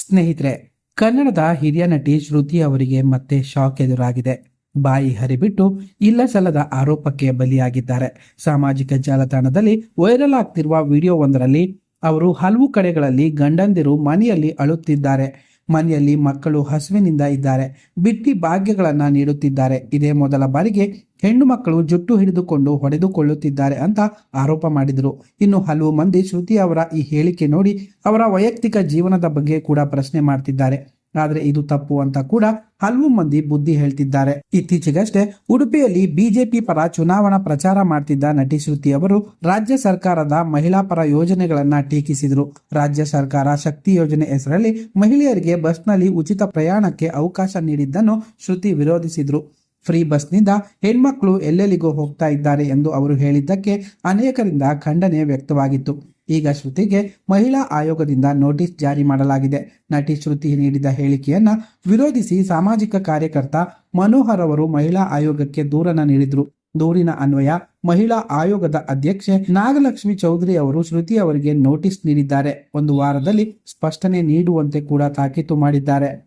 ಸ್ನೇಹಿತರೆ, ಕನ್ನಡದ ಹಿರಿಯ ನಟಿ ಶ್ರುತಿ ಅವರಿಗೆ ಮತ್ತೆ ಶಾಕ್ ಎದುರಾಗಿದೆ. ಬಾಯಿ ಹರಿಬಿಟ್ಟು ಇಲ್ಲ ಸಲ್ಲದ ಆರೋಪಕ್ಕೆ ಬಲಿಯಾಗಿದ್ದಾರೆ. ಸಾಮಾಜಿಕ ಜಾಲತಾಣದಲ್ಲಿ ವೈರಲ್ ಆಗ್ತಿರುವ ವಿಡಿಯೋ ಒಂದರಲ್ಲಿ ಅವರು ಹಲವು ಕಡೆಗಳಲ್ಲಿ ಗಂಡಂದಿರು ಮನೆಯಲ್ಲಿ ಅಳುತ್ತಿದ್ದಾರೆ. ಮನೆಯಲ್ಲಿ ಮಕ್ಕಳು ಹಸುವಿನಿಂದ ಇದ್ದಾರೆ. ಬಿಟ್ಟಿ ಭಾಗ್ಯಗಳನ್ನು ನೀಡುತ್ತಿದ್ದಾರೆ. ಇದೇ ಮೊದಲ ಬಾರಿಗೆ ಹೆಣ್ಣು ಮಕ್ಕಳು ಜುಟ್ಟು ಹಿಡಿದುಕೊಂಡು ಹೊಡೆದುಕೊಳ್ಳುತ್ತಿದ್ದಾರೆ ಅಂತ ಆರೋಪ ಮಾಡಿದರು. ಇನ್ನು ಹಲವು ಮಂದಿ ಶ್ರುತಿ ಅವರ ಈ ಹೇಳಿಕೆ ನೋಡಿ ಅವರ ವೈಯಕ್ತಿಕ ಜೀವನದ ಬಗ್ಗೆ ಕೂಡ ಪ್ರಶ್ನೆ ಮಾಡ್ತಿದ್ದಾರೆ. ಆದ್ರೆ ಇದು ತಪ್ಪು ಅಂತ ಕೂಡ ಹಲವು ಮಂದಿ ಬುದ್ಧಿ ಹೇಳ್ತಿದ್ದಾರೆ. ಇತ್ತೀಚೆಗಷ್ಟೇ ಉಡುಪಿಯಲ್ಲಿ ಬಿಜೆಪಿ ಪರ ಚುನಾವಣಾ ಪ್ರಚಾರ ಮಾಡ್ತಿದ್ದ ನಟಿ ಶ್ರುತಿ ಅವರು ರಾಜ್ಯ ಸರ್ಕಾರದ ಮಹಿಳಾ ಪರ ಯೋಜನೆಗಳನ್ನ ಟೀಕಿಸಿದರು. ರಾಜ್ಯ ಸರ್ಕಾರ ಶಕ್ತಿ ಯೋಜನೆ ಹೆಸರಲ್ಲಿ ಮಹಿಳೆಯರಿಗೆ ಬಸ್ನಲ್ಲಿ ಉಚಿತ ಪ್ರಯಾಣಕ್ಕೆ ಅವಕಾಶ ನೀಡಿದ್ದನ್ನು ಶ್ರುತಿ ವಿರೋಧಿಸಿದ್ರು. ಫ್ರೀ ಬಸ್ನಿಂದ ಹೆಣ್ಮಕ್ಳು ಎಲ್ಲೆಲ್ಲಿಗೂ ಹೋಗ್ತಾ ಇದ್ದಾರೆ ಎಂದು ಅವರು ಹೇಳಿದ್ದಕ್ಕೆ ಅನೇಕರಿಂದ ಖಂಡನೆ ವ್ಯಕ್ತವಾಗಿತ್ತು. ಈಗ ಶ್ರುತಿಗೆ ಮಹಿಳಾ ಆಯೋಗದಿಂದ ನೋಟಿಸ್ ಜಾರಿ ಮಾಡಲಾಗಿದೆ. ನಟಿ ಶ್ರುತಿ ನೀಡಿದ ಹೇಳಿಕೆಯನ್ನ ವಿರೋಧಿಸಿ ಸಾಮಾಜಿಕ ಕಾರ್ಯಕರ್ತ ಮನೋಹರ್ ಅವರು ಮಹಿಳಾ ಆಯೋಗಕ್ಕೆ ದೂರನ ನೀಡಿದ್ರು. ದೂರಿನ ಅನ್ವಯ, ಮಹಿಳಾ ಆಯೋಗದ ಅಧ್ಯಕ್ಷೆ ನಾಗಲಕ್ಷ್ಮಿ ಚೌಧರಿ ಅವರು ಶ್ರುತಿ ಅವರಿಗೆ ನೋಟಿಸ್ ನೀಡಿದ್ದಾರೆ. ಒಂದು ವಾರದಲ್ಲಿ ಸ್ಪಷ್ಟನೆ ನೀಡುವಂತೆ ಕೂಡ ತಾಕೀತು ಮಾಡಿದ್ದಾರೆ.